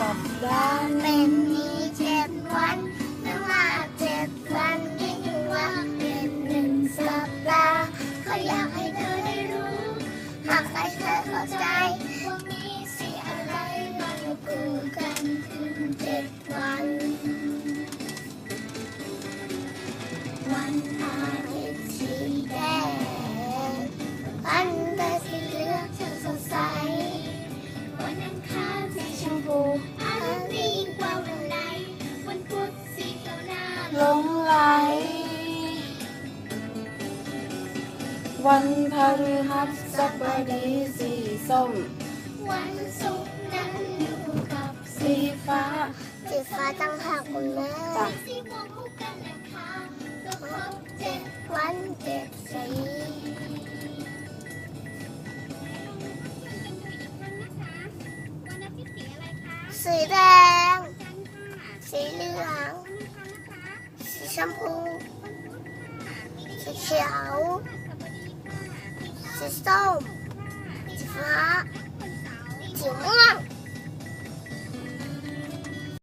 สัปดาห์เป็นมีเจ็ดวันไม่ว่าเจ็ดวันยิ่งกว่าเป็นหนึ่งสัปดาห์เขาอยากให้เธอได้รู้ หากใครเธอเข้าใจว่ามีสีอะไรมาคู่กันถึงเจ็ดวัน วันอาทิตย์สีแดงวันเดสีเหลืองช่างสดใสวันอังคาร วันพฤหัสบดีสีส้มำวันศุกร์นั้นอยู่กับสีฟ้า สีฟ้าตั้งหากคุณแม่จ้ะ สีม่วงคู่กันนะคะก็ครบเจ็ดวันเจ็ดสีสีแดง สีเหลือง สีชมพู สีเขียว 是送，是发。